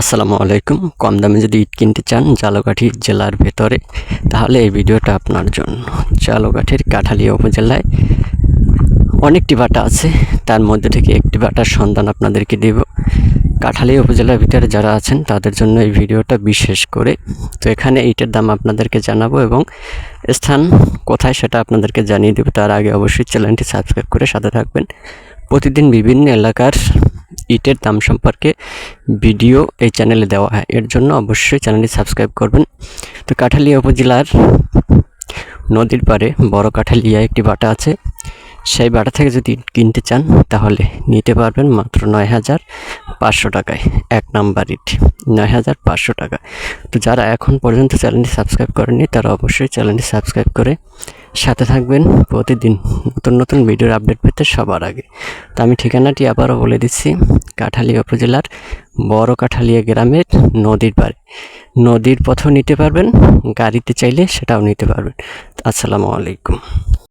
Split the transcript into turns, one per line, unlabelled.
আসসালামু আলাইকুম। কম দামে যদি ইট কিনতে চান জালকাঠি জেলার ভেতরে, তাহলে এই ভিডিওটা আপনার জন্য। জালকাঠির কাঠালিয়া উপজেলায় অনেকটি বাটা আছে। তার মধ্যে থেকে একটি বাটার সন্ধান আপনাদেরকে দেব। কাঠালিয়া উপজেলার ভিতরে যারা আছেন, তাদের জন্য এই ভিডিওটা বিশেষ করে। তো এখানে ইটের দাম আপনাদেরকে জানাব এবং স্থান কোথায় সেটা আপনাদেরকে জানিয়ে দেবো। তার আগে অবশ্যই চ্যানেলটি সাবস্ক্রাইব করে সাথে থাকবেন। প্রতিদিন বিভিন্ন এলাকার ইটের দাম সম্পর্কে ভিডিও এই চ্যানেলে দেওয়া হয়। এর জন্য অবশ্যই চ্যানেলটি সাবস্ক্রাইব করবেন। তো কাঠালিয়া উপজেলার নদীর পাড়ে বড় কাঠালিয়া একটি বাটা আছে। সেই বাটা থেকে যদি কিনতে চান, তাহলে নিতে পারবেন মাত্র নয় হাজার পাঁচশো টাকায়। এক নাম্বার ইট, নয় হাজার পাঁচশো টাকা। তো যারা এখন পর্যন্ত চ্যানেলটি সাবস্ক্রাইব করেনি তারা অবশ্যই চ্যানেলটি সাবস্ক্রাইব করে সাথে থাকবেন। প্রতিদিন নতুন নতুন ভিডিওর আপডেট পেতে সবার আগে। তো আমি ঠিকানাটি আবারও বলে দিচ্ছি। কাঠালিয়া উপজেলার বড় কাঠালিয়া গ্রামের নদীর পাড়ে। নদীর পথও নিতে পারবেন, গাড়িতে চাইলে সেটাও নিতে পারবেন। আসসালামু আলাইকুম।